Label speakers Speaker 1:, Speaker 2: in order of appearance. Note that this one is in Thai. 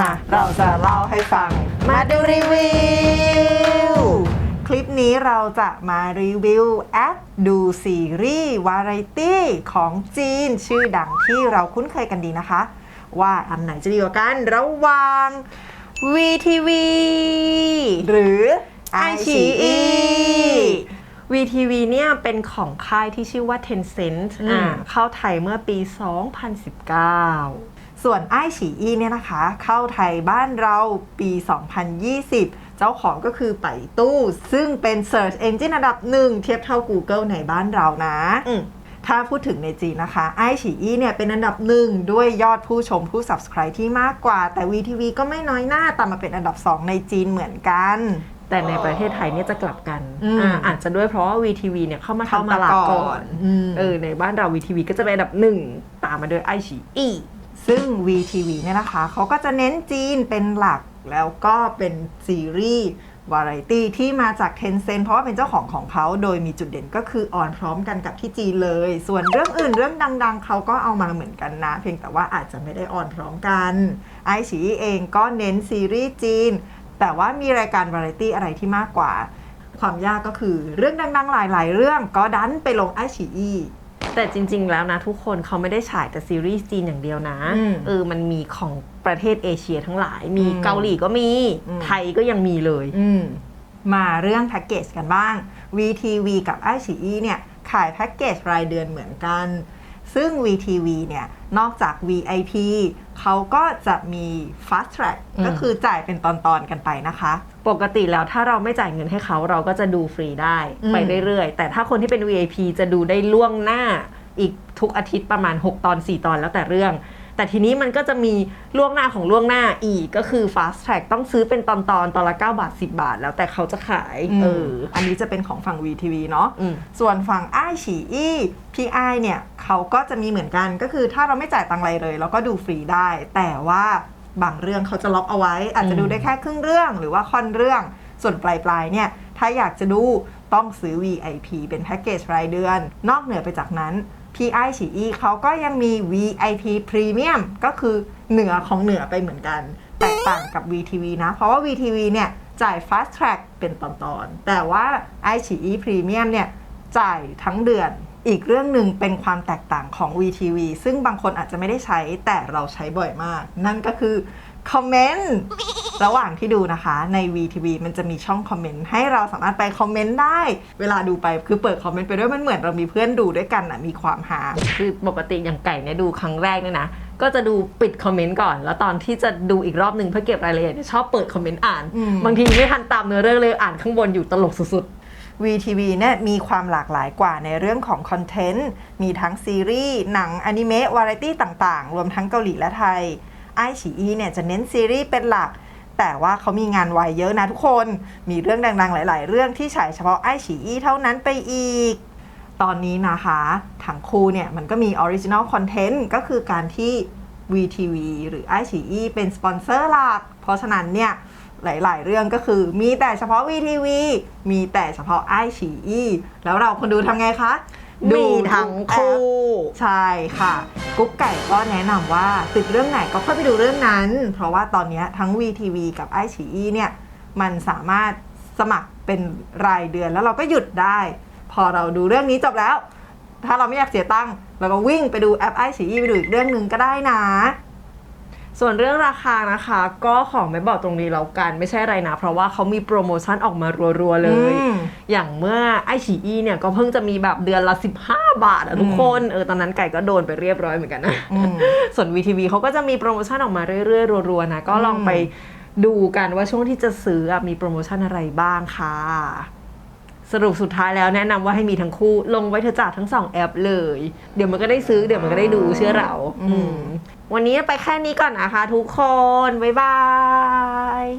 Speaker 1: มาเราจะเล่าให้ฟัง มาดูรีวิว คลิปนี้เราจะมารีวิวแอปดูซีรีส์วาไรตี้ของจีน ชื่อดังที่เราคุ้นเคยกันดีนะคะ ว่าอันไหนจะดีกว่ากันระหว่าง VTV หรือ iQIYI
Speaker 2: VTV เนี่ยเป็นของค่ายที่ชื่อว่า Tencent
Speaker 1: อืม
Speaker 2: อ่าเข้าไทยเมื่อปี 2019
Speaker 1: ส่วนไอฉีอีเนี่ยนะคะ เข้าไทยบ้านเราปี 2020 เจ้าของก็คือไปตู้ ซึ่งเป็น Search Engine อันดับหนึ่งเทียบเท่า Google ในบ้านเรานะ
Speaker 2: อืม
Speaker 1: ถ้าพูดถึงในจีนนะคะ ไอฉีอีเนี่ยเป็นอันดับหนึ่งด้วยยอดผู้ชมผู้ subscribe ที่มากกว่า แต่ VTV ก็ไม่น้อยหน้าตามมาเป็นอันดับ 2 ในจีนเหมือนกัน
Speaker 2: แต่ในประเทศไทยเนี่ยจะกลับกัน
Speaker 1: อืม
Speaker 2: อ่าอาจจะด้วยเพราะว่า VTV เนี่ยเข้ามา
Speaker 1: เข้า
Speaker 2: ทำ
Speaker 1: มา
Speaker 2: ตลาด
Speaker 1: ก่
Speaker 2: ก่
Speaker 1: อ
Speaker 2: อนน
Speaker 1: อืม
Speaker 2: เออในบ้านเรา VTV ก็จะเป็นอันดับหนึ่งตามมาด้วยไอชีอี
Speaker 1: ซึ่ง VTV เนี่ยนะคะเขาก็จะเน้นจีนเป็นหลักแล้วก็เป็นซีรีส์วาไรตี้ที่มาจาก Tencent เพราะว่าเป็นเจ้าของของเขาโดยมีจุดเด่นก็คือออนพร้อมกันกับที่จีนเลย ส่วนเรื่องอื่นเรื่องดัง ๆ เขาก็เอามาเหมือนกันนะ เพียงแต่ว่าอาจจะไม่ได้ออนพร้อมกันไอฉีเองก็เน้นซีรีส์จีน แต่ว่ามีรายการวาไรตี้อะไรที่มากกว่า ความยากก็คือเรื่องดังๆหลาย ๆ เรื่องก็ดันไปลงไอฉีอี
Speaker 2: แต่จริง ๆ แล้วนะทุกคนเขาไม่ได้ฉายแต่ซีรีส์จีนอย่างเดียวนะ
Speaker 1: อืม
Speaker 2: เออมันมีของประเทศเอเชียทั้งหลาย มี
Speaker 1: อืม
Speaker 2: เกาหลีก็มี
Speaker 1: อืม
Speaker 2: ไทยก็ยังมีเลย
Speaker 1: อืมมาเรื่องแพ็กเกจกันบ้าง VTV กับ i อ e เนี่ย ขายแพ็กเกจรายเดือนเหมือนกัน ซึ่ง VTV เนี่ยนอกจาก VIP เขาก็จะมี Fast Track
Speaker 2: อืม
Speaker 1: ก็คือจ่ายเป็นตอนๆกันไปนะคะ
Speaker 2: ปกติแล้วถ้าเราไม่จ่ายเงินให้เขาเราก็จะดูฟรีได้
Speaker 1: อืม
Speaker 2: ไปเรื่อยๆ แต่ถ้าคนที่เป็น VIP จะดูได้ล่วงหน้าอีกทุกอาทิตย์ประมาณ 6 ตอน 4 ตอนแล้วแต่เรื่อง แต่ทีนี้มันก็จะมีล่วงหน้าของล่วงหน้าอีกก็คือ fast track ต้องซื้อเป็นตอนๆตอนละ 9 บาท 10 บาท แล้วแต่เขาจะขาย
Speaker 1: เอ
Speaker 2: เอ
Speaker 1: อ
Speaker 2: อ
Speaker 1: อันนี้จะเป็นของฝั่ง VTV เนาะ
Speaker 2: อืม
Speaker 1: ส่วนฝั่งไอฉีอีพีไอเนี่ยเขาก็จะมีเหมือนกันก็คือถ้าเราไม่จ่ายตังค์อะไรเลยเราก็ดูฟรีได้ แต่ว่าบางเรื่องเขาจะล็อกเอาไว้ อาจจะดูได้แค่ครึ่งเรื่องหรือว่าค่อนเรื่องส่วนปลายๆเนี่ยถ้าอยากจะดูต้องซื้อ VIP เป็นแพ็กเกจรายเดือน นอกเหนือไปจากนั้น PI ฉีอีเขาก็ยังมี VIP Premium ก็คือเหนือของเหนือไปเหมือนกัน แตกต่างกับ VTV นะ เพราะว่า VTV เนี่ยจ่าย Fast Track เป็นตอนๆ แต่ว่า i ฉีอี Premium เนี่ยจ่ายทั้งเดือน อีกเรื่องหนึ่งเป็นความแตกต่างของ VTV ซึ่งบางคนอาจจะไม่ได้ใช้แต่เราใช้บ่อยมาก นั่นก็คือ คอมเมนต์ระหว่างที่ดูนะคะใน VTV มันจะมีช่องคอมเมนต์ให้เราสามารถไปคอมเมนต์ได้ เวลาดูไปคือเปิดคอมเมนต์ไปด้วยมันเหมือนเรามีเพื่อนดูด้วยกันอะมีความหา
Speaker 2: คือปกติอย่างไก่เนี่ยดูครั้งแรกเนี่ยนะก็จะดูปิดคอมเมนต์ก่อน แล้วตอนที่จะดูอีกรอบหนึ่งเพื่อเก็บรายละเอียดเนี่ยชอบเปิดคอมเมนต์อ่าน
Speaker 1: อืม
Speaker 2: บางทีไม่ทันตามเนื้อเรื่องเลยอ่านข้างบนอยู่ตลกสุด
Speaker 1: VTV เนี่ยมีความหลากหลายกว่าในเรื่องของคอนเทนต์ มีทั้งซีรีส์ หนัง อนิเมะ วาไรตี้ต่างๆ รวมทั้งเกาหลีและไทย ไอฉีอีเนี่ยจะเน้นซีรีส์เป็นหลัก แต่ว่าเขามีงานวายเยอะนะทุกคน มีเรื่องดังๆ หลาย ๆ เรื่องที่ฉายเฉพาะไอฉีอีเท่านั้นไปอีก ตอนนี้นะคะถังคูเนี่ยมันก็มีออริจิน l ลคอนเทนต์ก็คือการที่ VTV หรือ i อ e เป็นสปอนเซอร์หลัก เพราะฉะนั้นเนี่ยหลาย ๆ เรื่องก็คือมีแต่เฉพาะ VTV มีแต่เฉพาะ i อ e แล้วเราคนดูทำไงคะ
Speaker 2: ๆมีทั้งคู่
Speaker 1: ใช่ค่ะ กุ๊กไก่ก็แนะนำว่าติดเรื่องไหนก็ค่อยไปดูเรื่องนั้น เพราะว่าตอนเนี้ยทั้ง VTV กับ i อ e เนี่ย มันสามารถสมัครเป็นรายเดือนแล้วเราก็หยุดได้ พอเราดูเรื่องนี้จบแล้ว ถ้าเราไม่อยากเสียตังค์เราก็วิ่งไปดูแอป i อ e ไปดูอีกเรื่องหนึ่งก็ได้นะ
Speaker 2: ส่วนเรื่องราคานะคะ ก็ของไม่บอกตรงนี้แล้วกันไม่ใช่อะไรนะ เพราะว่าเขามีโปรโมชั่นออกมารัวๆเลย
Speaker 1: อืม
Speaker 2: อย่างเมื่อไอฉีอีเนี่ยก็เพิ่งจะมีแบบเดือนละ 15 บาทอะทุกคนเออตอนนั้นไก่ก็โดนไปเรียบร้อยเหมือนกันนะ
Speaker 1: อืม
Speaker 2: ส่วน VTV เขาก็จะมีโปรโมชั่นออกมาเรื่อยๆรัวๆนะก็ลองไปดูกันว่าช่วงที่จะซื้ออะมีโปรโมชั่นอะไรบ้างค่ะ สรุปสุดท้ายแล้วแนะนำว่าให้มีทั้งคู่ลงไว้เธอะจ่าทั้งสองแอปเลย เดี๋ยวมันก็ได้ซื้อเดี๋ยวมันก็ได้ดูเชื่อเรา
Speaker 1: อืม
Speaker 2: อืม วันนี้ไปแค่นี้ก่อนนะคะทุกคน บ๊ายบาย